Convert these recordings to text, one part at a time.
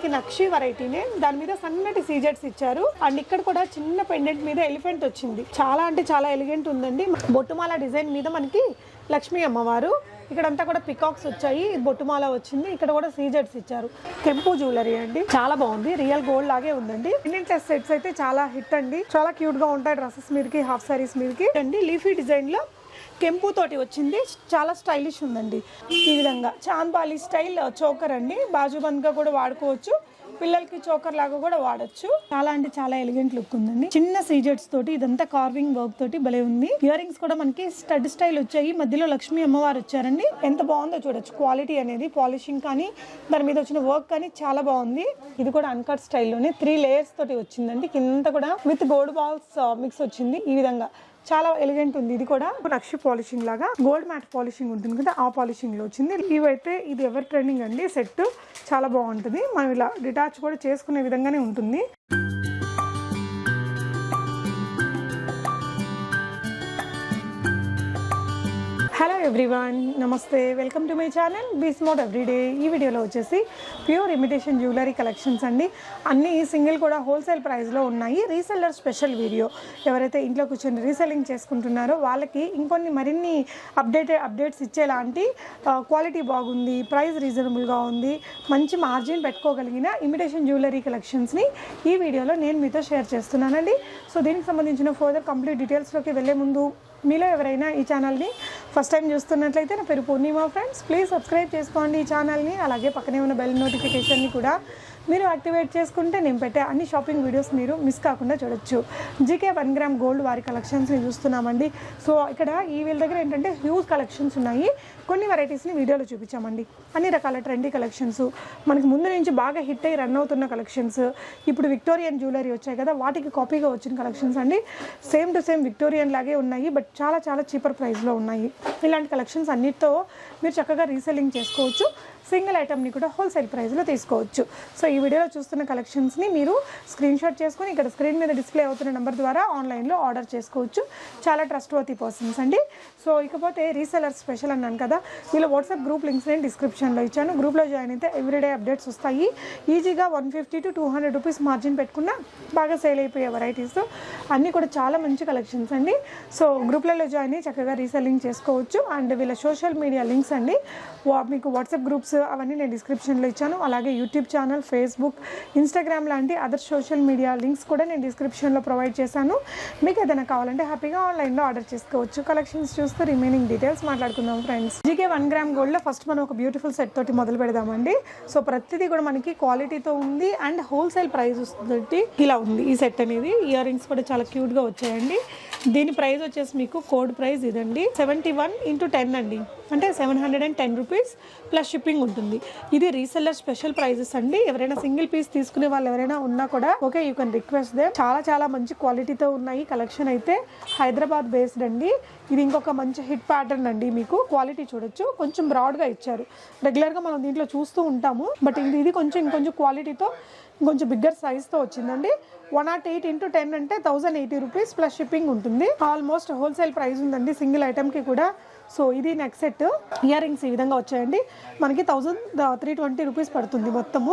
మనకి నక్షి వెరైటీనే. దాని మీద సన్నటి సీజెట్స్ ఇచ్చారు. అండ్ ఇక్కడ కూడా చిన్న పెండెంట్ మీద ఎలిఫెంట్ వచ్చింది. చాలా అంటే చాలా ఎలిగెంట్ ఉందండి. బొట్టుమాల డిజైన్ మీద మనకి లక్ష్మీ అమ్మవారు. ఇక్కడంతా కూడా పికాక్స్ వచ్చాయి. బొట్టుమాల వచ్చింది. ఇక్కడ కూడా సీజెట్స్ ఇచ్చారు. కెంపు జ్యువెలరీ అండి. చాలా బాగుంది. రియల్ గోల్డ్ లాగే ఉందండి. ఇండియన్ సెట్స్ అయితే చాలా హిట్ అండి. చాలా క్యూట్గా ఉంటాయి డ్రెస్సెస్ మీదకి హాఫ్ సారీస్ మీదకి. అండి లీఫీ డిజైన్లో కెంపు తోటి వచ్చింది. చాలా స్టైలిష్ ఉందండి. ఈ విధంగా చాంబాలి స్టైల్ చోకర్ అండి. బాజుబంద్గా కూడా వాడుకోవచ్చు. పిల్లలకి చోకర్ లాగా కూడా వాడచ్చు. చాలా అంటే చాలా ఎలిగెంట్ లుక్ ఉందండి. చిన్న సీజెట్స్ తోటి ఇదంతా కార్వింగ్ వర్క్ తోటి భలే ఉంది. ఇయర్ రింగ్స్ కూడా మనకి స్టడ్ స్టైల్ వచ్చాయి. మధ్యలో లక్ష్మీ అమ్మవారు వచ్చారండి. ఎంత బాగుందో చూడొచ్చు. క్వాలిటీ అనేది పాలిషింగ్ కానీ దాని మీద వచ్చిన వర్క్ కానీ చాలా బాగుంది. ఇది కూడా అన్కట్ స్టైల్లోనే త్రీ లేయర్స్ తోటి వచ్చిందండి. కింద కూడా విత్ గోల్డ్ బాల్స్ మిక్స్ వచ్చింది. ఈ విధంగా చాలా ఎలిగెంట్ ఉంది. ఇది కూడా నక్షి పాలిషింగ్ లాగా గోల్డ్ మ్యాట్ పాలిషింగ్ ఉంటుంది కదా ఆ పాలిషింగ్లో వచ్చింది. ఇవైతే ఇది ఎవర్ ట్రెండింగ్ అండి. సెట్ చాలా బాగుంటుంది. మనం ఇలా డిటాచ్ కూడా చేసుకునే విధంగానే ఉంటుంది. ఎవ్రీవన్ నమస్తే వెల్కమ్ టు మై ఛానల్ బీస్మోట్ ఎవ్రీడే ఈ వీడియోలో వచ్చేసి ప్యూర్ ఇమిటేషన్ జ్యువెలరీ కలెక్షన్స్ అండి. అన్ని సింగిల్ కూడా హోల్సేల్ ప్రైస్లో ఉన్నాయి. రీసెల్లర్ స్పెషల్ వీడియో ఎవరైతే ఇంట్లో కూర్చొని రీసెల్లింగ్ చేసుకుంటున్నారో వాళ్ళకి ఇంకొన్ని మరిన్ని అప్డేటెడ్ అప్డేట్స్ ఇచ్చేలాంటి క్వాలిటీ బాగుంది ప్రైస్ రీజనబుల్గా ఉంది మంచి మార్జిన్ పెట్టుకోగలిగిన ఇమిటేషన్ జ్యువెలరీ కలెక్షన్స్ని ఈ వీడియోలో నేను మీతో షేర్ చేస్తున్నానండి. సో దీనికి సంబంధించిన ఫర్దర్ కంప్లీట్ డీటెయిల్స్లోకి వెళ్ళే ముందు మీలో ఎవరైనా ఈ ఛానల్ని ఫస్ట్ టైం చూస్తున్నట్లయితే నా పేరు పూర్ణిమ ఫ్రెండ్స్. ప్లీజ్ సబ్స్క్రైబ్ చేసుకోండి ఈ ఛానల్ని. అలాగే పక్కనే ఉన్న బెల్ నోటిఫికేషన్ని కూడా మీరు యాక్టివేట్ చేసుకుంటే నేను పెట్టే అన్ని షాపింగ్ వీడియోస్ మీరు మిస్ కాకుండా చూడొచ్చు. జీకే వన్ గ్రామ్ గోల్డ్ వారి కలెక్షన్స్ని చూస్తున్నామండి. సో ఇక్కడ ఈ వీళ్ళ దగ్గర ఏంటంటే హ్యూజ్ కలెక్షన్స్ ఉన్నాయి. కొన్ని వెరైటీస్ని వీడియోలో చూపించామండి. అన్ని రకాల ట్రెండీ కలెక్షన్స్ మనకి ముందు నుంచి బాగా హిట్ అయ్యి రన్ అవుతున్న కలెక్షన్స్ ఇప్పుడు విక్టోరియన్ జ్యువెలరీ వచ్చాయి కదా వాటికి కాపీగా వచ్చిన కలెక్షన్స్ అండి. సేమ్ టు సేమ్ విక్టోరియన్ లాగే ఉన్నాయి బట్ చాలా చాలా చీపర్ ప్రైస్లో ఉన్నాయి. ఇలాంటి కలెక్షన్స్ అన్నిటితో మీరు చక్కగా రీసెల్లింగ్ చేసుకోవచ్చు. సింగిల్ ఐటమ్ని కూడా హోల్సేల్ ప్రైస్లో తీసుకోవచ్చు. సో ఈ వీడియోలో చూస్తున్న కలెక్షన్స్ని మీరు స్క్రీన్ షాట్ చేసుకుని ఇక్కడ స్క్రీన్ మీద డిస్ప్లే అవుతున్న నెంబర్ ద్వారా ఆన్లైన్లో ఆర్డర్ చేసుకోవచ్చు. చాలా ట్రస్ట్ వర్తీ పర్సన్స్ అండి. సో ఇకపోతే రీసెలర్ స్పెషల్ అన్నాను కదా. వీళ్ళ వాట్సాప్ గ్రూప్ లింక్స్ నేను డిస్క్రిప్షన్లో ఇచ్చాను. గ్రూప్లో జాయిన్ అయితే ఎవ్రీడే అప్డేట్స్ వస్తాయి. ఈజీగా one fifty to two hundred rupees margin పెట్టుకున్న బాగా సేల్ అయిపోయే వెరైటీస్ అన్నీ కూడా చాలా మంచి కలెక్షన్స్ అండి. సో గ్రూప్లలో జాయిన్ అయ్యి చక్కగా రీసెల్లింగ్ చేసుకోవచ్చు. అండ్ వీళ్ళ సోషల్ మీడియా లింక్స్ అండి. వా- మీకు వాట్సాప్ గ్రూప్స్ అవన్నీ నేను డిస్క్రిప్షన్లో ఇచ్చాను. అలాగే యూట్యూబ్ ఛానల్ ఫేస్బుక్ ఇన్స్టాగ్రామ్ లాంటి అదర్ సోషల్ మీడియా లింక్స్ కూడా నేను డిస్క్రిప్షన్లో ప్రొవైడ్ చేశాను. మీకు ఏదైనా కావాలంటే హ్యాపీగా ఆన్లైన్లో ఆర్డర్ చేసుకోవచ్చు. కలెక్షన్స్ చూసి చూస్తూ రిమైనింగ్ డీటెయిల్స్ మాట్లాడుకుందాం ఫ్రెండ్స్ జీకే వన్ గ్రామ్ గోల్డ్లో ఫస్ట్ మనం ఒక బ్యూటిఫుల్ సెట్ తోటి మొదలు పెడదామండి. సో ప్రతిదీ కూడా మనకి క్వాలిటీతో ఉంది అండ్ హోల్సేల్ ప్రైస్ వస్తుంది ఇలా ఉంది ఈ సెట్ అనేది. ఇయర్ రింగ్స్ కూడా చాలా క్యూట్గా వచ్చాయండి. దీని ప్రైస్ వచ్చేసి మీకు కోడ్ ప్రైస్ ఇదండి. సెవెంటీ వన్ ఇంటూ టెన్ అండి. అంటే seven hundred and ten rupees plus shipping ఉంటుంది. ఇది రీసెల్లర్ స్పెషల్ ప్రైజెస్ అండి. ఎవరైనా సింగిల్ పీస్ తీసుకునే వాళ్ళు ఎవరైనా ఉన్నా కూడా okay you can request they చాలా చాలా మంచి క్వాలిటీతో ఉన్నాయి కలెక్షన్ అయితే. హైదరాబాద్ బేస్డ్ అండి. ఇది ఇంకొక మంచి హిట్ ప్యాటర్న్ అండి మీకు. క్వాలిటీ చూడొచ్చు. కొంచెం బ్రాడ్గా ఇచ్చారు. రెగ్యులర్గా మనం దీంట్లో చూస్తూ ఉంటాము. బట్ ఇది ఇది కొంచెం ఇంకొంచెం క్వాలిటీతో కొంచెం బిగ్గర్ సైజ్తో వచ్చిందండి. One nought eight into ten అంటే thousand eighty rupees plus shipping ఉంటుంది. ఆల్మోస్ట్ హోల్సేల్ ప్రైస్ ఉందండి సింగిల్ ఐటెంకి కూడా. సో ఇది నెక్స్ట్ సెట్ ఇయర్ రింగ్స్ ఈ విధంగా వచ్చాయండి. మనకి థౌజండ్ త్రీ ట్వంటీ రూపీస్ పడుతుంది మొత్తము.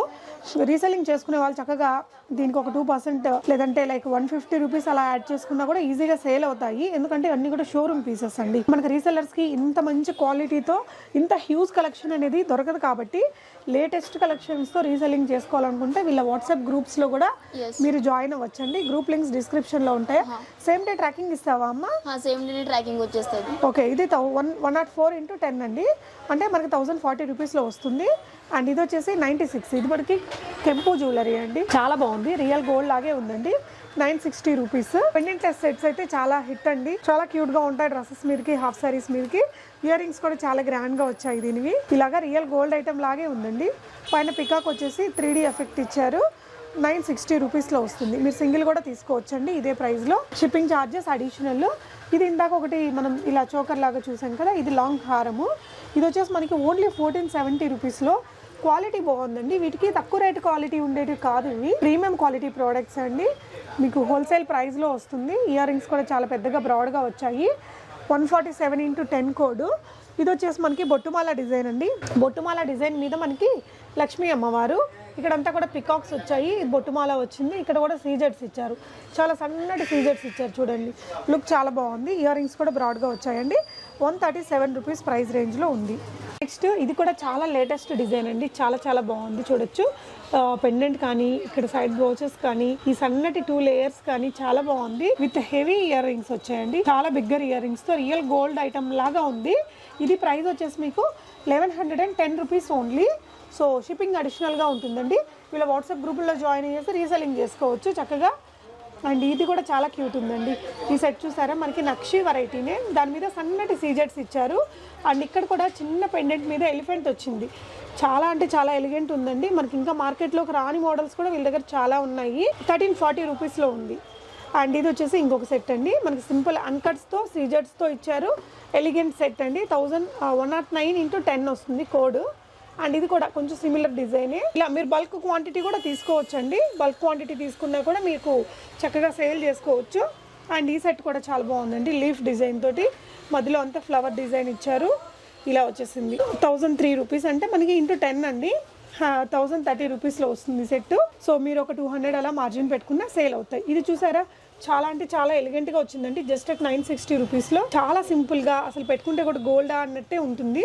రీసెల్లింగ్ చేసుకునే వాళ్ళు చక్కగా దీనికి ఒక టూ పర్సెంట్ లేదంటే లైక్ వన్ ఫిఫ్టీ రూపీస్ అలా యాడ్ చేసుకున్నా కూడా ఈజీగా సేల్ అవుతాయి. ఎందుకంటే అన్ని కూడా షోరూమ్ పీసెస్ అండి. మనకి రీసెల్లర్స్కి ఇంత మంచి క్వాలిటీతో ఇంత హ్యూజ్ కలెక్షన్ అనేది దొరకదు కాబట్టి లేటెస్ట్ కలెక్షన్స్తో రీసెల్లింగ్ చేసుకోవాలనుకుంటే వీళ్ళ వాట్సాప్ గ్రూప్స్లో కూడా మీరు జాయిన్ అవ్వచ్చండి. గ్రూప్ లింక్స్ డిస్క్రిప్షన్లో ఉంటాయి. సేమ్ డే ట్రాకింగ్ ఇస్తావా అమ్మా? సేమ్ డే ట్రాకింగ్ వచ్చేస్తుంది. ఓకే ఇది one one nought four into ten అండి. అంటే మనకి థౌసండ్ ఫార్టీ రూపీస్లో వస్తుంది. అండ్ ఇది వచ్చేసి నైంటీ సిక్స్. ఇది మనకి కెంపు జ్యువెలరీ అండి. చాలా బాగుంది. రియల్ గోల్డ్ లాగే ఉందండి. Nine sixty rupees. Pendant sets అయితే చాలా హిట్ అండి. చాలా క్యూట్గా ఉంటాయి డ్రెస్సెస్ మీదకి హాఫ్ సారీస్ మీదకి. ఇయర్ రింగ్స్ కూడా చాలా గ్రాండ్గా వచ్చాయి దీనివి. ఇలాగా రియల్ గోల్డ్ ఐటమ్ లాగే ఉందండి. పైన పికాక్ వచ్చేసి త్రీ ఎఫెక్ట్ ఇచ్చారు. నైన్ సిక్స్టీ రూపీస్లో వస్తుంది. మీరు సింగిల్ కూడా తీసుకోవచ్చండి ఇదే ప్రైస్లో. Shipping charges additional. ఇది ఇందాక ఒకటి మనం ఇలా చోకర్ లాగా చూసాం కదా ఇది లాంగ్ హారము. ఇది వచ్చేసి మనకి ఓన్లీ ఫోర్టీన్ సెవెంటీ రూపీస్లో క్వాలిటీ బాగుందండి. వీటికి తక్కువ రేట్ క్వాలిటీ ఉండేది కాదు ఇవి. ప్రీమియం క్వాలిటీ ప్రోడక్ట్స్ అండి. మీకు హోల్సేల్ ప్రైస్లో వస్తుంది. ఇయర్ రింగ్స్ కూడా చాలా పెద్దగా బ్రాడ్గా వచ్చాయి. One forty seven into ten code. ఇది వచ్చేసి మనకి బొట్టుమాల డిజైన్ అండి. బొట్టుమాల డిజైన్ మీద మనకి లక్ష్మీ అమ్మవారు. ఇక్కడంతా కూడా పికాక్స్ వచ్చాయి. బొట్టుమాల వచ్చింది. ఇక్కడ కూడా సీజెట్స్ ఇచ్చారు. చాలా సన్నటి సీజెట్స్ ఇచ్చారు చూడండి. లుక్ చాలా బాగుంది. ఇయర్ రింగ్స్ కూడా బ్రాడ్గా వచ్చాయండి. One thirty seven rupees price రేంజ్లో ఉంది. నెక్స్ట్ ఇది కూడా చాలా లేటెస్ట్ డిజైన్ అండి. చాలా చాలా బాగుంది చూడొచ్చు. పెండెంట్ కానీ ఇక్కడ సైడ్ బ్రోచెస్ కానీ ఈ సన్నటి టూ లేయర్స్ కానీ చాలా బాగుంది. విత్ హెవీ ఇయర్ రింగ్స్ వచ్చాయండి. చాలా బిగ్గర్ ఇయర్ రింగ్స్తో రియల్ గోల్డ్ ఐటమ్ లాగా ఉంది. ఇది ప్రైస్ వచ్చేసి మీకు eleven hundred and ten rupees only so shipping అడిషనల్గా ఉంటుందండి. వీళ్ళ వాట్సాప్ గ్రూపుల్లో జాయిన్ చేసి రీసెల్లింగ్ చేసుకోవచ్చు. చక్కగా అండ్ ఇది కూడా చాలా క్యూట్ ఉందండి. ఈ సెట్ చూసారా? మనకి నక్షి వెరైటీనే. దాని మీద సన్నటి సీజెట్స్ ఇచ్చారు. అండ్ ఇక్కడ కూడా చిన్న పెండెంట్ మీద ఎలిఫెంట్ వచ్చింది. చాలా అంటే చాలా ఎలిగెంట్ ఉందండి. మనకి ఇంకా మార్కెట్లోకి రాని మోడల్స్ కూడా వీళ్ళ దగ్గర చాలా ఉన్నాయి. థర్టీన్ ఫార్టీ రూపీస్లో ఉంది. అండ్ ఇది వచ్చేసి ఇంకొక సెట్ అండి. మనకి సింపుల్ అన్కట్స్తో సీజర్స్తో ఇచ్చారు. ఎలిగెంట్ సెట్ అండి. Thousand one nought nine into ten వస్తుంది కోడ్. అండ్ ఇది కూడా కొంచెం సిమిలర్ డిజైనే ఇలా మీరు బల్క్ క్వాంటిటీ కూడా తీసుకోవచ్చండి. బల్క్ క్వాంటిటీ తీసుకున్నా కూడా మీకు చక్కగా సేల్ చేసుకోవచ్చు. అండ్ ఈ సెట్ కూడా చాలా బాగుందండి లీఫ్ డిజైన్ తోటి. మధ్యలో అంతా ఫ్లవర్ డిజైన్ ఇచ్చారు. ఇలా వచ్చేసింది. థౌజండ్ త్రీ రూపీస్ అంటే మనకి ఇంటూ టెన్ అండి. థౌజండ్ థర్టీ రూపీస్లో వస్తుంది సెట్ సో మీరు ఒక టూ హండ్రెడ్ అలా మార్జిన్ పెట్టుకున్నా సేల్ అవుతాయి. ఇది చూసారా? చాలా అంటే చాలా ఎలిగెంట్గా వచ్చిందండి. జస్ట్ అట్ నైన్ సిక్స్టీ రూపీస్లో చాలా సింపుల్గా అసలు పెట్టుకుంటే కూడా గోల్డ్ అన్నట్టే ఉంటుంది.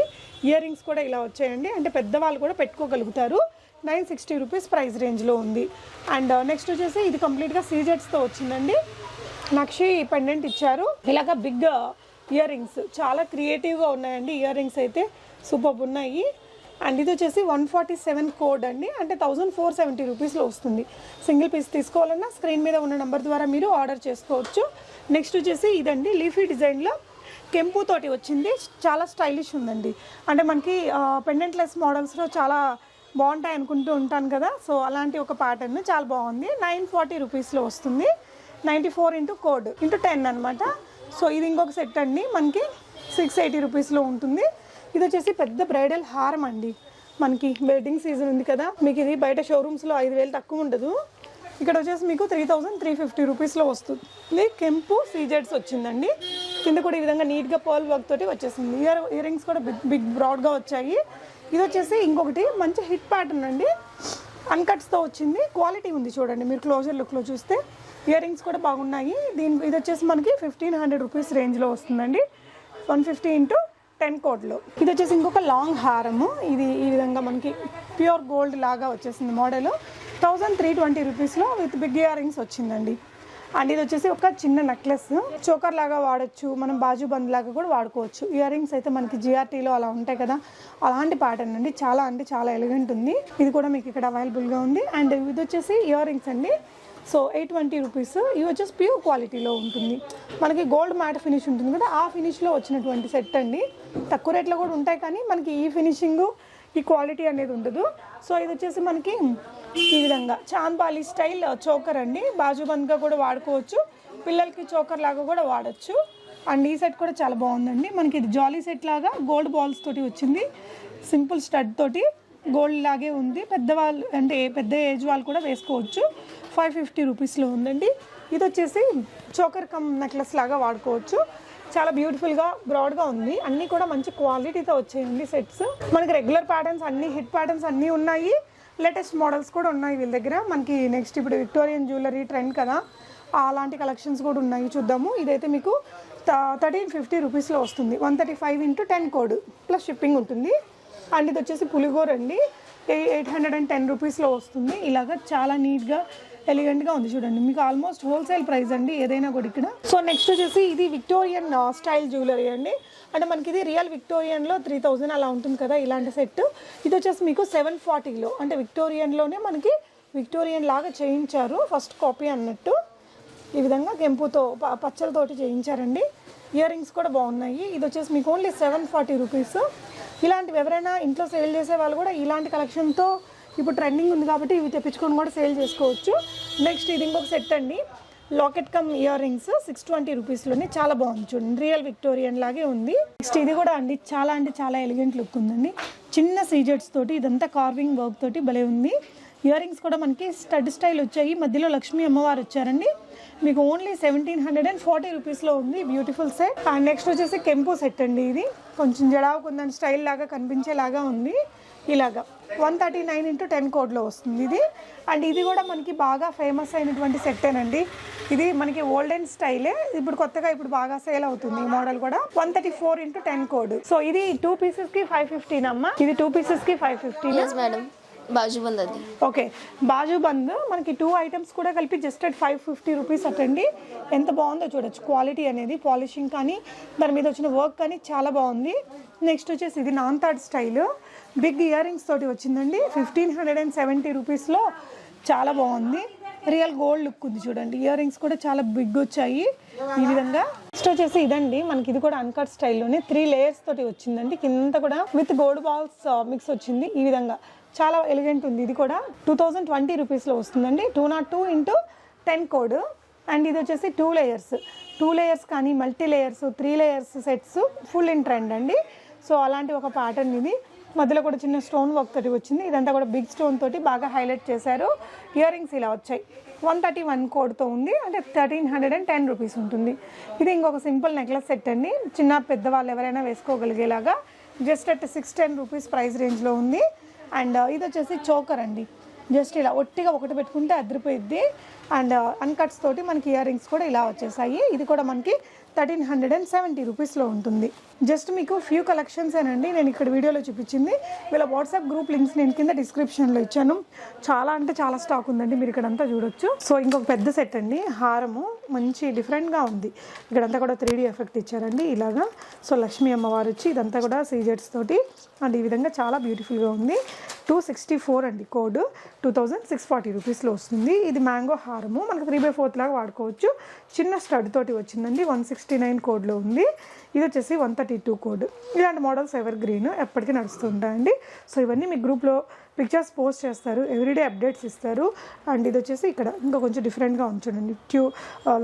ఇయర్ రింగ్స్ కూడా ఇలా వచ్చాయండి. అంటే పెద్దవాళ్ళు కూడా పెట్టుకోగలుగుతారు. నైన్ సిక్స్టీ రూపీస్ ప్రైస్ రేంజ్లో ఉంది. అండ్ నెక్స్ట్ uh, వచ్చేసి ఇది కంప్లీట్గా సీజెట్స్తో వచ్చిందండి. నక్షి పెండెంట్ ఇచ్చారు. ఇలాగ బిగ్ ఇయర్ రింగ్స్ చాలా క్రియేటివ్గా ఉన్నాయండి. ఇయర్ రింగ్స్ అయితే సూపర్ ఉన్నాయి. అండ్ ఇది వచ్చేసి వన్ ఫార్టీ సెవెన్ కోడ్ అండి. అంటే థౌజండ్ ఫోర్ సెవెంటీ రూపీస్లో వస్తుంది. సింగిల్ పీస్ తీసుకోవాలన్నా స్క్రీన్ మీద ఉన్న నెంబర్ ద్వారా మీరు ఆర్డర్ చేసుకోవచ్చు. నెక్స్ట్ వచ్చేసి ఇదండి లీఫీ డిజైన్లో కెంపు తోటి వచ్చింది. చాలా స్టైలిష్ ఉందండి. అంటే మనకి పెండెంట్లెస్ మోడల్స్లో చాలా బాగుంటాయి అనుకుంటూ ఉంటాను కదా. సో అలాంటి ఒక ప్యాటర్న్ చాలా బాగుంది. నైన్ ఫార్టీ రూపీస్లో వస్తుంది. Ninety four into code into ten అనమాట సో ఇది ఇంకొక సెట్ అండి. మనకి సిక్స్ ఎయిటీ రూపీస్లో ఉంటుంది. ఇది వచ్చేసి పెద్ద బ్రైడల్ హారం అండి. మనకి వెడ్డింగ్ సీజన్ ఉంది కదా మీకు ఇది బయట షోరూమ్స్లో ఐదు వేలు తక్కువ ఉండదు. ఇక్కడ వచ్చేసి మీకు త్రీ థౌజండ్ త్రీ ఫిఫ్టీ రూపీస్లో వస్తుంది. కెంపు సీజెడ్స్ వచ్చిందండి. కింద కూడా ఈ విధంగా నీట్గా పర్ల్ వర్క్ తోటి వచ్చేసింది. ఇయర్ ఇయర్ రింగ్స్ కూడా బిగ్ బిగ్ బ్రాడ్గా వచ్చాయి. ఇది వచ్చేసి ఇంకొకటి మంచి హిట్ ప్యాటర్న్ అండి. అన్కట్స్తో వచ్చింది. క్వాలిటీ ఉంది చూడండి మీరు క్లోజర్ లుక్లో చూస్తే. ఇయర్ రింగ్స్ కూడా బాగున్నాయి. దీని ఇది వచ్చేసి మనకి ఫిఫ్టీన్ హండ్రెడ్ రూపీస్ రేంజ్లో వస్తుందండి. వన్ ఫిఫ్టీ ఇంటూ టెన్ కోట్లు. ఇది వచ్చేసి ఇంకొక లాంగ్ హారము. ఇది ఈ విధంగా మనకి ప్యూర్ గోల్డ్ లాగా వచ్చేసింది మోడల్. థౌజండ్ త్రీ ట్వంటీ రూపీస్లో విత్ బిగ్ ఇయర్ రింగ్స్ వచ్చిందండి. అండ్ ఇది వచ్చేసి ఒక చిన్న నెక్లెస్. చోకర్ లాగా వాడచ్చు. మనం బాజు బంద్ లాగా కూడా వాడుకోవచ్చు. ఇయర్ రింగ్స్ అయితే మనకి జిఆర్టీలో అలా ఉంటాయి కదా. అలాంటి ప్యాటర్న్ అండి. చాలా అంటే చాలా ఎలిగెంట్ ఉంది. ఇది కూడా మీకు ఇక్కడ అవైలబుల్గా ఉంది. అండ్ ఇది వచ్చేసి ఇయర్ రింగ్స్ అండి. So eight twenty rupees. ఇవి వచ్చేసి ప్యూర్ క్వాలిటీలో ఉంటుంది. మనకి గోల్డ్ మ్యాట్ ఫినిష్ ఉంటుంది కదా ఆ ఫినిష్లో వచ్చినటువంటి సెట్ అండి. తక్కువ రేట్లో కూడా ఉంటాయి కానీ మనకి ఈ ఫినిషింగ్ ఈ క్వాలిటీ అనేది ఉండదు. సో ఇది వచ్చేసి మనకి ఈ విధంగా చాంపాలి స్టైల్ చోకర్ అండి. బాజుబంద్గా కూడా వాడుకోవచ్చు. పిల్లలకి చోకర్ లాగా కూడా వాడచ్చు. అండ్ ఈ సెట్ కూడా చాలా బాగుందండి. మనకి ఇది జాలీ సెట్ లాగా గోల్డ్ బాల్స్ తోటి వచ్చింది. సింపుల్ స్టడ్ తోటి గోల్డ్ లాగే ఉంది. పెద్దవాళ్ళు అంటే పెద్ద ఏజ్ వాళ్ళు కూడా వేసుకోవచ్చు. ఫైవ్ ఫిఫ్టీ రూపీస్లో ఉందండి. ఇది వచ్చేసి చోకర్ కమ్ నెక్లెస్ లాగా వాడుకోవచ్చు. చాలా బ్యూటిఫుల్గా బ్రాడ్గా ఉంది. అన్నీ కూడా మంచి క్వాలిటీతో వచ్చాయండి సెట్స్. మనకి రెగ్యులర్ ప్యాటర్న్స్ అన్ని హిట్ ప్యాటర్న్స్ అన్నీ ఉన్నాయి. లేటెస్ట్ మోడల్స్ కూడా ఉన్నాయి వీళ్ళ దగ్గర. మనకి నెక్స్ట్ ఇప్పుడు విక్టోరియన్ జ్యువెలరీ ట్రెండ్ కదా. అలాంటి కలెక్షన్స్ కూడా ఉన్నాయి చూద్దాము. ఇదైతే మీకు థర్టీన్ ఫిఫ్టీ రూపీస్లో వస్తుంది. One thirty five into ten code plus shipping ఉంటుంది. అండ్ ఇది వచ్చేసి పులిగోర అండి. ఎయిట్ హండ్రెడ్ అండ్ టెన్ రూపీస్లో వస్తుంది. ఇలాగ చాలా నీట్గా ఎలిగెంట్గా ఉంది చూడండి. మీకు ఆల్మోస్ట్ హోల్సేల్ ప్రైస్ అండి ఏదైనా కూడా ఇక్కడ. సో నెక్స్ట్ వచ్చేసి ఇది విక్టోరియన్ స్టైల్ జ్యువెలరీ అండి. అంటే మనకి ఇది రియల్ విక్టోరియన్లో త్రీ థౌజండ్ అలా ఉంటుంది కదా ఇలాంటి సెట్ ఇది వచ్చేసి మీకు సెవెన్ ఫార్టీలో అంటే విక్టోరియన్లోనే మనకి విక్టోరియన్ లాగా చేయించారు. ఫస్ట్ కాపీ అన్నట్టు. ఈ విధంగా కెంపుతో ప- పచ్చలతోటి చేయించారండి. ఇయర్ రింగ్స్ కూడా బాగున్నాయి. ఇది వచ్చేసి మీకు ఓన్లీ సెవెన్ ఫార్టీ రూపీస్ ఇలాంటివి ఎవరైనా ఇంట్లో సేల్ చేసే వాళ్ళు కూడా ఇలాంటి కలెక్షన్తో ఇప్పుడు ట్రెండింగ్ ఉంది కాబట్టి ఇవి తెప్పించుకొని కూడా సేల్ చేసుకోవచ్చు. నెక్స్ట్ ఇది ఇంకొక సెట్ అండి. Locket cum earrings six twenty రూపీస్లోనే చాలా బాగుంది చూడండి. రియల్ విక్టోరియన్ లాగే ఉంది. నెక్స్ట్ ఇది కూడా అండి. చాలా అంటే చాలా ఎలిగెంట్ లుక్ ఉందండి. చిన్న సీజెట్స్ తోటి ఇదంతా కార్వింగ్ వర్క్ తోటి భలే ఉంది. ఇయర్ రింగ్స్ కూడా మనకి స్టడ్ స్టైల్ వచ్చాయి. మధ్యలో లక్ష్మీ అమ్మవారు వచ్చారండి. మీకు only seventeen hundred and forty రూపీస్లో ఉంది. బ్యూటిఫుల్ సెట్ అండ్ నెక్స్ట్ వచ్చేసి కెంపు సెట్ అండి ఇది. కొంచెం జడావుకుందని స్టైల్ లాగా కనిపించేలాగా ఉంది. ఇలాగా. One thirty nine into ten కోడ్లో వస్తుంది ఇది. అండ్ ఇది కూడా మనకి బాగా ఫేమస్ అయినటువంటి సెట్టేనండి ఇది మనకి ఓల్డెన్ స్టైలే ఇప్పుడు కొత్తగా ఇప్పుడు బాగా సేల్ అవుతుంది ఈ మోడల్ కూడా. One thirty four into ten code. So ఇది టూ పీసెస్కి ఫైవ్ ఫిఫ్టీన్ అమ్మా. ఇది టూ పీసెస్కి ఫైవ్ ఫిఫ్టీన్ మేడం బాజుబంద్ అది. ఓకే. బాజుబంద్ మనకి టూ ఐటమ్స్ కూడా కలిపి just at five fifty rupees అటండి. ఎంత బాగుందో చూడొచ్చు. క్వాలిటీ అనేది పాలిషింగ్ కానీ దాని మీద వచ్చిన వర్క్ కానీ చాలా బాగుంది. నెక్స్ట్ వచ్చేసి ఇది non third style big ear rings తోటి వచ్చిందండి. ఫిఫ్టీన్ హండ్రెడ్ అండ్ సెవెంటీ రూపీస్లో చాలా బాగుంది. రియల్ గోల్డ్ లుక్ ఉంది చూడండి. ఇయర్ రింగ్స్ కూడా చాలా బిగ్ వచ్చాయి. ఈ విధంగా నెక్స్ట్ వచ్చేసి ఇదండి. మనకి ఇది కూడా అన్కట్ స్టైల్లోనే త్రీ లేయర్స్ తోటి వచ్చిందండి. కింద కూడా విత్ గోల్డ్ బాల్స్ మిక్స్ వచ్చింది. ఈ విధంగా చాలా ఎలిగెంట్ ఉంది. ఇది కూడా టూ థౌజండ్ ట్వంటీ రూపీస్లో వస్తుందండి. Two nought two into ten code and ఇది వచ్చేసి టూ లేయర్స్ టూ లేయర్స్ కానీ multi layers three layers sets full in trend అండి. సో అలాంటి ఒక ప్యాటర్న్ ఇది. మధ్యలో కూడా చిన్న స్టోన్ వర్క్ తోటి వచ్చింది. ఇదంతా కూడా బిగ్ స్టోన్ తోటి బాగా హైలైట్ చేశారు. ఇయర్ రింగ్స్ ఇలా వచ్చాయి. వన్ థర్టీ వన్ కోడ్తో ఉంది. అంటే thirteen hundred and ten rupees ఉంటుంది. ఇది ఇంకొక సింపుల్ నెక్లెస్ సెట్ అండి. చిన్న పెద్దవాళ్ళు ఎవరైనా వేసుకోగలిగేలాగా just at six ten rupees price రేంజ్లో ఉంది. అండ్ uh, ఇది వచ్చేసి చోకర్ అండి. జస్ట్ ఇలా ఒట్టిగా ఒకటి పెట్టుకుంటే అదిరిపోయిద్ది. అండ్ అన్కట్స్ uh, తోటి మనకి ఇయర్ రింగ్స్ కూడా ఇలా వచ్చేసాయి. ఇది కూడా మనకి థర్టీన్ హండ్రెడ్ అండ్ సెవెంటీ రూపీస్లో ఉంటుంది. జస్ట్ మీకు ఫ్యూ కలెక్షన్స్ ఏనండి. నేను ఇక్కడ వీడియోలో చూపించింది. వీళ్ళ వాట్సాప్ గ్రూప్ లింక్స్ నేను కింద డిస్క్రిప్షన్లో ఇచ్చాను. చాలా అంటే చాలా స్టాక్ ఉందండి. మీరు ఇక్కడంతా చూడొచ్చు. సో ఇంకొక పెద్ద సెట్ అండి. హారము మంచి డిఫరెంట్గా ఉంది. ఇక్కడంతా కూడా త్రీ ఎఫెక్ట్ ఇచ్చారండి ఇలాగా. సో లక్ష్మీ అమ్మవారు వచ్చి ఇదంతా కూడా సీజెట్స్ తోటి. అండ్ ఈ విధంగా చాలా బ్యూటిఫుల్గా ఉంది. టూ సిక్స్టీ ఫోర్ అండి code. Two thousand six forty రూపీస్లో వస్తుంది. ఇది మ్యాంగో హారము. మనకు త్రీ బై ఫోర్త్ లాగా వాడుకోవచ్చు. చిన్న స్టడ్ తోటి వచ్చిందండి. వన్ సిక్స్టీ నైన్ కోడ్లో ఉంది. ఇది వచ్చేసి వన్ థర్టీ టూ కోడ్. ఇలాంటి మోడల్స్ ఎవర్ గ్రీన్ ఎప్పటికీ నడుస్తుంటాయండి. సో ఇవన్నీ మీ గ్రూప్లో పిక్చర్స్ పోస్ట్ చేస్తారు ఎవ్రీడే అప్డేట్స్ ఇస్తారు. అండ్ ఇది వచ్చేసి ఇక్కడ ఇంకా కొంచెం డిఫరెంట్గా ఉంచండి ట్యూ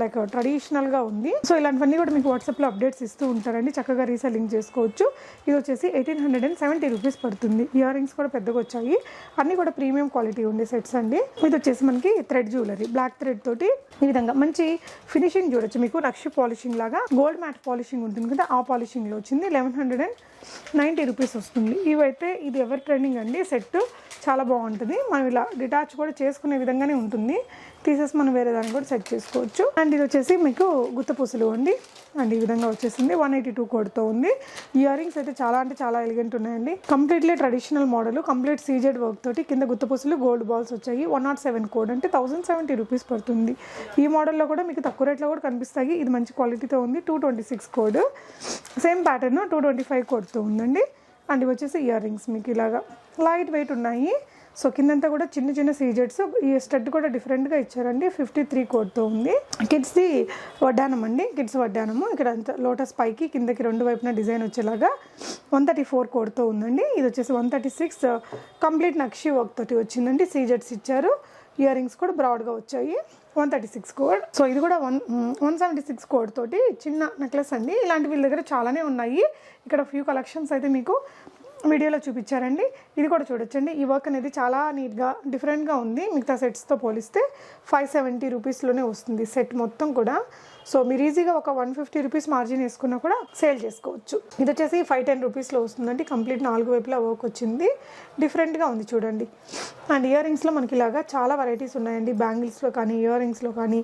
లైక్ ట్రెడిషనల్గా ఉంది. సో uh, uh, ఇలాంటివన్నీ కూడా మీకు వాట్సాప్లో అప్డేట్స్ ఇస్తూ ఉంటారండి. చక్కగా రీసెల్లింగ్ చేసుకోవచ్చు. ఇది వచ్చేసి eighteen hundred and seventy rupees పడుతుంది. ఇయర్ రింగ్స్ కూడా పెద్దగా వచ్చాయి. అన్నీ కూడా ప్రీమియం క్వాలిటీ ఉండే సెట్స్ అండి. ఇది వచ్చేసి మనకి థ్రెడ్ జ్యువెలరీ బ్లాక్ థ్రెడ్ తోటి ఈ విధంగా మంచి ఫినిషింగ్ చూడొచ్చు మీకు. నక్షి పాలిషింగ్ లాగా గోల్డ్ మ్యాట్ పాలిషింగ్ ఉంటుంది కదా ఆ పాలిషింగ్లో వచ్చింది. Eleven hundred and ninety rupees వస్తుంది. ఇవైతే ఇది ఎవర్ ట్రెండింగ్ అండి? సెట్ చాలా బాగుంటుంది. మనం ఇలా డిటాచ్ కూడా చేసుకునే విధంగానే ఉంటుంది. తీసేసి మనం వేరే దాన్ని కూడా సెట్ చేసుకోవచ్చు. అండ్ ఇది వచ్చేసి మీకు గుత్తపూసలు అండి. అండ్ ఈ విధంగా వచ్చేసింది. వన్ ఎయిటీ టూ కోడ్తో ఉంది. ఇయర్ రింగ్స్ అయితే చాలా అంటే చాలా ఎలిగెంట్ ఉన్నాయండి. Completely traditional model complete CZ work తోటి కింద గుత్తపూసలు గోల్డ్ బాల్స్ వచ్చాయి. వన్ నాట్ సెవెన్ కోడ్ అంటే థౌసండ్ సెవెంటీ రూపీస్ పడుతుంది. ఈ మోడల్లో కూడా మీకు తక్కువ రేట్లో కూడా కనిపిస్తాయి. ఇది మంచి క్వాలిటీతో ఉంది. Two twenty six code. Same pattern two twenty five కోడ్తో ఉందండి. అండ్ ఇవి వచ్చేసి ఇయర్ రింగ్స్ మీకు ఇలాగా. లైట్ వెయిట్ ఉన్నాయి. సో కిందంతా కూడా చిన్న చిన్న సీజెట్స్ ఈ స్టడ్ కూడా డిఫరెంట్గా ఇచ్చారండి. ఫిఫ్టీ త్రీ కోడ్తో ఉంది. కిడ్స్ది వడ్డానం అండి. కిడ్స్ వడ్డానము ఇక్కడ అంత లోటస్ పైకి కిందకి రెండు వైపున డిజైన్ వచ్చేలాగా వన్ థర్టీ ఫోర్ కోడ్తో ఉందండి. ఇది వచ్చేసి one thirty six uh, complete నక్షి వర్క్ తోటి వచ్చిందండి. సీజెట్స్ ఇచ్చారు. ఇయర్ రింగ్స్ కూడా బ్రాడ్గా వచ్చాయి. One thirty six code. So ఇది కూడా one one seventy six code తోటి చిన్న నెక్లెస్ అండి. ఇలాంటి వీళ్ళ దగ్గర చాలానే ఉన్నాయి. ఇక్కడ ఫ్యూ కలెక్షన్స్ అయితే మీకు వీడియోలో చూపించారండి. ఇది కూడా చూడొచ్చండి. ఈ వర్క్ అనేది చాలా నీట్గా డిఫరెంట్గా ఉంది. మిగతా సెట్స్తో పోలిస్తే ఫైవ్ సెవెంటీ రూపీస్లోనే వస్తుంది సెట్ మొత్తం కూడా. సో మీరు ఈజీగా ఒక వన్ ఫిఫ్టీ రూపీస్ మార్జిన్ వేసుకున్నా కూడా సేల్ చేసుకోవచ్చు. ఇది వచ్చేసి ఫైవ్ టెన్ రూపీస్లో వస్తుందండి. కంప్లీట్ నాలుగు వైపులా వర్క్ వచ్చింది. డిఫరెంట్గా ఉంది చూడండి. అండ్ ఇయర్ రింగ్స్లో మనకి ఇలాగా చాలా వెరైటీస్ ఉన్నాయండి. బ్యాంగిల్స్లో కానీ ఇయర్ రింగ్స్లో కానీ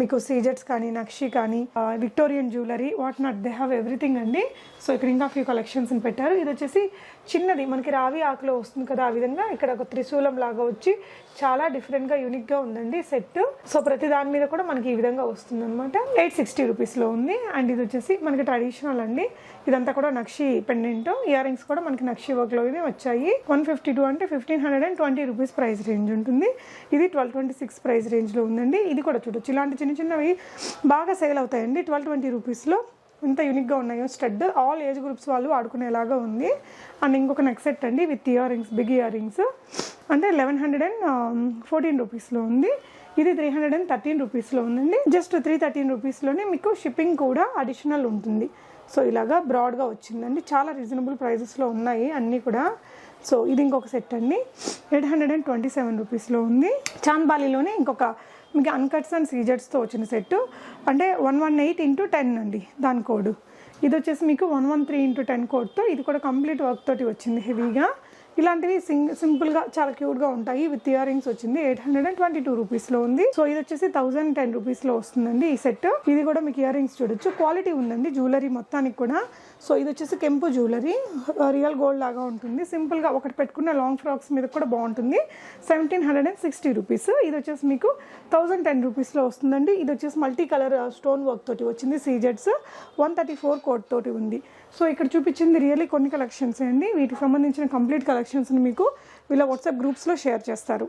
మీకు సీజెట్స్ కానీ నక్షి కానీ Victorian jewellery what not they have everything అండి. సో ఇక్కడ ఇంకా ఫ్యూ కలెక్షన్స్ పెట్టారు. ఇది వచ్చేసి చిన్నది. మనకి రావి ఆకులో వస్తుంది కదా ఆ విధంగా. ఇక్కడ ఒక త్రిశూలం లాగా వచ్చి చాలా డిఫరెంట్గా యూనిక్గా ఉందండి సెట్ సో ప్రతి దాని మీద కూడా మనకి ఈ విధంగా వస్తుంది అనమాట ఎయిట్ సిక్స్టీ రూపీస్లో ఉంది. అండ్ ఇది వచ్చేసి మనకి ట్రెడిషనల్ అండి. ఇదంతా కూడా నక్షి పెండెంట్ ఇయర్ రింగ్స్ కూడా మనకి నక్షి వర్క్లో ఇది వచ్చాయి. వన్ ఫిఫ్టీ టూ అంటే fifteen hundred and twenty rupees price range ఉంటుంది. ఇది ట్వెల్వ్ ట్వంటీ సిక్స్ ప్రైస్ రేంజ్లో ఉందండి. ఇది కూడా చూడొచ్చు. ఇలాంటి చిన్న చిన్నవి బాగా సేల్ అవుతాయండి. ట్వెల్వ్ ట్వంటీ రూపీస్లో ఎంత యూనిక్గా ఉన్నాయో. స్టడ్ ఆల్ ఏజ్ గ్రూప్స్ వాళ్ళు ఆడుకునేలాగా ఉంది. అండ్ ఇంకొక నెక్ సెట్ అండి with earrings big ear rings అంటే లెవెన్ హండ్రెడ్ అండ్ ఫోర్టీన్ రూపీస్లో ఉంది. ఇది త్రీ హండ్రెడ్ అండ్ థర్టీన్ రూపీస్లో ఉందండి. జస్ట్ త్రీ థర్టీన్ రూపీస్లోనే మీకు షిప్పింగ్ కూడా అడిషనల్ ఉంటుంది. సో ఇలాగా బ్రాడ్గా వచ్చిందండి. చాలా రీజనబుల్ ప్రైజెస్లో ఉన్నాయి అన్నీ కూడా. సో ఇది ఇంకొక సెట్ అండి. Eight hundred and twenty seven రూపీస్లో ఉంది. చాంద్బాలీలోనే ఇంకొక మీకు అన్కట్స్ అండ్ సీజర్స్తో వచ్చిన సెట్ అంటే one one eight into ten అండి దాని కోడ్ ఇది వచ్చేసి మీకు one one three into ten కోడ్తో ఇది కూడా కంప్లీట్ వర్క్ తోటి వచ్చింది హెవీగా ఇలాంటివి సింగ్ సింపుల్గా చాలా క్యూట్గా ఉంటాయి. విత్ ఇయర్ రింగ్స్ వచ్చింది. Eight hundred and twenty two రూపీస్లో ఉంది. సో ఇది వచ్చేసి థౌసండ్ టెన్ రూపీస్లో వస్తుందండి ఈ సెట్. ఇది కూడా మీకు ఇయర్ రింగ్స్ చూడొచ్చు. క్వాలిటీ ఉందండి జ్యువెలరీ మొత్తానికి కూడా. సో ఇది వచ్చేసి కెంపు జ్యువెలరీ. రియల్ గోల్డ్ లాగా ఉంటుంది. సింపుల్గా ఒకటి పెట్టుకున్న లాంగ్ ఫ్రాక్స్ మీద కూడా బాగుంటుంది. Seventeen hundred and sixty rupees. ఇది వచ్చేసి మీకు థౌజండ్ టెన్ రూపీస్లో వస్తుందండి. ఇది వచ్చేసి మల్టీ కలర్ స్టోన్ వర్క్ తోటి వచ్చింది. సీజెట్స్ వన్ థర్టీ ఫోర్ కోట్ తోటి ఉంది. సో ఇక్కడ చూపించింది రియల్లీ కొన్ని కలెక్షన్స్ అండి. వీటికి సంబంధించిన కంప్లీట్ కలెక్షన్స్ని మీకు వీళ్ళ వాట్సాప్ గ్రూప్స్లో షేర్ చేస్తారు.